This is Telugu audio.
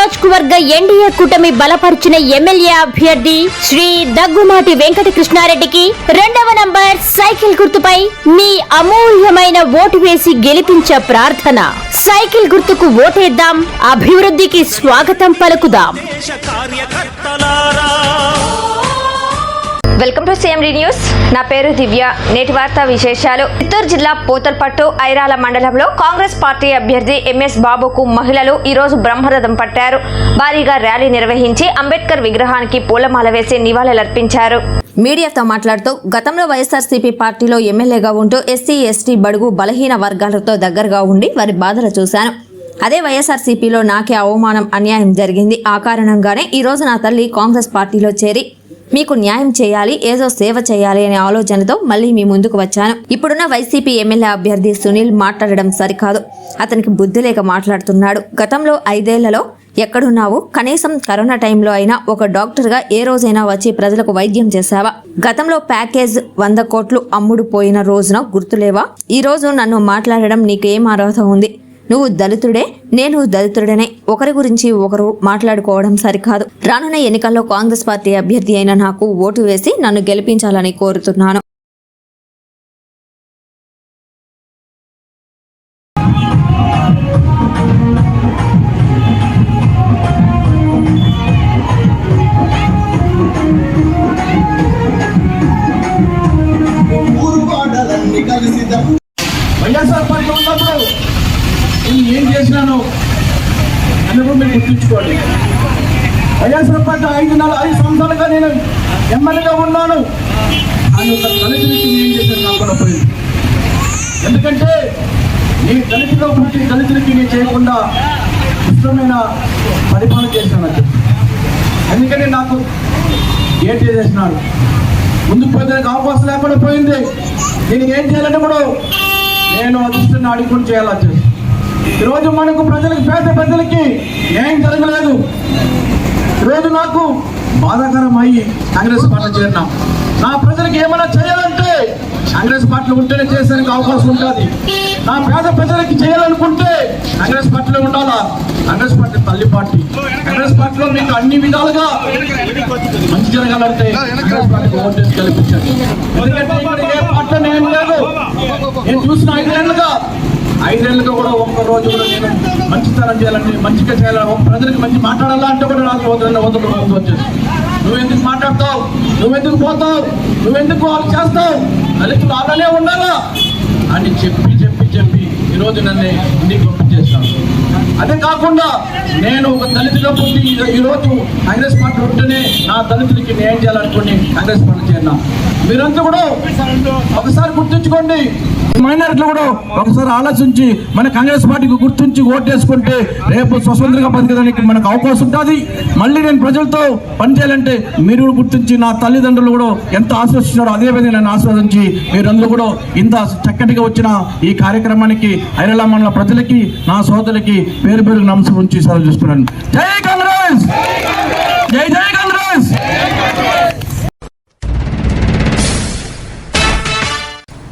నియోజకవర్గ ఎన్డీఏ కూటమి బలపరిచిన ఎమ్మెల్యే అభ్యర్థి శ్రీ దగ్గుమాటి వెంకట కృష్ణారెడ్డికి రెండవ నంబర్ సైకిల్ గుర్తుపై మీ అమూల్యమైన ఓటు వేసి గెలిపించే ప్రార్థన. సైకిల్ గుర్తుకు ఓటేద్దాం అభివృద్ధికి స్వాగతం పలుకుదాం. కార్యకర్తలారా వెల్కమ్ టు సిఎండి న్యూస్. నా పేరు దివ్య. నేటి వార్తా విశేషాలు. చిత్తూరు జిల్లా పోతల్పట్టు ఐరాల మండలంలో కాంగ్రెస్ పార్టీ అభ్యర్థి ఎంఎస్ బాబుకు మహిళలు ఈరోజు బ్రహ్మరథం పట్టారు. భారీగా ర్యాలీ నిర్వహించి అంబేద్కర్ విగ్రహానికి పూలమాల వేసి నివాళులర్పించారు. మీడియాతో మాట్లాడుతూ గతంలో వైఎస్ఆర్సీపీ పార్టీలో ఎమ్మెల్యేగా ఉంటూ ఎస్సీ ఎస్టీ బడుగు బలహీన వర్గాలతో దగ్గరగా ఉండి వారి బాధలు చూశాను. అదే వైఎస్ఆర్సీపీలో నాకే అవమానం అన్యాయం జరిగింది. ఆ కారణంగానే ఈరోజు నా తల్లి కాంగ్రెస్ పార్టీలో చేరి మీకు న్యాయం చేయాలి ఏదో సేవ చేయాలి అనే ఆలోచనతో మళ్ళీ మీ ముందుకు వచ్చాను. ఇప్పుడున్న వైసీపీ ఎమ్మెల్యే అభ్యర్థి సునీల్ మాట్లాడడం సరికాదు. అతనికి బుద్ధి లేక మాట్లాడుతున్నాడు. గతంలో ఐదేళ్ళలో ఎక్కడున్నావు? కనీసం కరోనా టైంలో అయినా ఒక డాక్టర్గా ఏ రోజైనా వచ్చి ప్రజలకు వైద్యం చేశావా? గతంలో ప్యాకేజ్ వంద కోట్లు అమ్ముడు పోయిన రోజున గుర్తులేవా? ఈ రోజు నన్ను మాట్లాడడం నీకేం అర్హత ఉంది? నువ్వు దళితుడే నేను దళితుడనే. ఒకరి గురించి ఒకరు మాట్లాడుకోవడం సరికాదు. రానున్న ఎన్నికల్లో కాంగ్రెస్ పార్టీ అభ్యర్థి అయిన నాకు ఓటు వేసి నన్ను గెలిపించాలని కోరుతున్నాను. చేసినాను. అని చేసినాను అన్నప్పుడు మీరు గుర్తుంచుకోండి వైఎస్ఆర్ పార్టీ ఐదు నెలలు ఐదు సంవత్సరాలుగా నేను ఎమ్మెల్యేగా ఉన్నాను. అని ఒక దళితులకి ఏం చేశాను? నాకు కూడా పోయింది ఎందుకంటే నీ దళితుల పుట్టి దళితులకి నేను చేయకుండా ఇష్టమైన పరిపాలన చేశాను అది ఎందుకంటే నాకు ఏం చేసేసినాడు ముందు పోతే అవకాశం లేకుండా పోయింది. నేను ఏం చేయాలంటే కూడా నేను అదృష్టాన్ని అడుగుని చేయాలి వచ్చేసి ఈరోజు మనకు ప్రజలకు పేద ప్రజలకి న్యాయం జరగలేదు. ఈరోజు నాకు బాధాకరం అయ్యి కాంగ్రెస్ పార్టీ చేరినాం. నా ప్రజలకు ఏమైనా చేయాలంటే కాంగ్రెస్ పార్టీలో ఉంటేనే చేసేందుకు అవకాశం ఉంటుంది. నా పేద ప్రజలకి చేయాలనుకుంటే కాంగ్రెస్ పార్టీలో ఉండాలా? కాంగ్రెస్ పార్టీ తల్లి పార్టీ. కాంగ్రెస్ పార్టీలో మీకు అన్ని విధాలుగా మంచి జరగాలంటే కాంగ్రెస్ పార్టీకి ఓటేసి గెలిపించండి. ఎందుకంటే ఏ పార్టీ నేను లేదు. నేను చూసిన ఐదేళ్ళుగా ఐదేళ్ళుగా కూడా ఒక్క రోజు కూడా నేను మంచితనం చేయాలంటే మంచిగా చేయాలని ప్రజలకు మంచి మాట్లాడాలంటే కూడా నాకు వదలని వదలు ముందు వచ్చేసి నువ్వెందుకు మాట్లాడతావు? నువ్వెందుకు పోతావు? నువ్వెందుకు వాళ్ళు చేస్తావు? దళితులు అలానే ఉండాలా? అని చెప్పి చెప్పి చెప్పి ఈరోజు నన్ను ఇంటికి పంపించేస్తాను అదే కాకుండా నేను ఒక దళితుగా పుట్టి ఈ- ఈరోజు కాంగ్రెస్ పార్టీ ఉంటేనే నా దళితులకి న్యాయం చేయాలనుకుని కాంగ్రెస్ పార్టీ చేరినా. మీరంతా కూడా ఒకసారి గుర్తుంచుకోండి మైనారిటీలు కూడా ఒకసారి ఆలోచించి మన కాంగ్రెస్ పార్టీకి గుర్తించి ఓటేసుకుంటే రేపు స్వతంత్రంగా బతికేదానికి మనకు అవకాశం ఉంటుంది. మళ్ళీ నేను ప్రజలతో పనిచేయాలంటే మీరు గుర్తించి నా తల్లిదండ్రులు కూడా ఎంత ఆశ్వసిస్తున్నారో అదే విధంగా నన్ను ఆస్వాదించి మీరందరూ కూడా ఇంత చక్కటిగా వచ్చిన ఈ కార్యక్రమానికి ఐరళ మండల ప్రజలకి నా సోదరులకి పేరు పేరు నమస్కరించి ఉంచి సెలవు చూస్తున్నాను జై కాంగ్రెస్! జై జై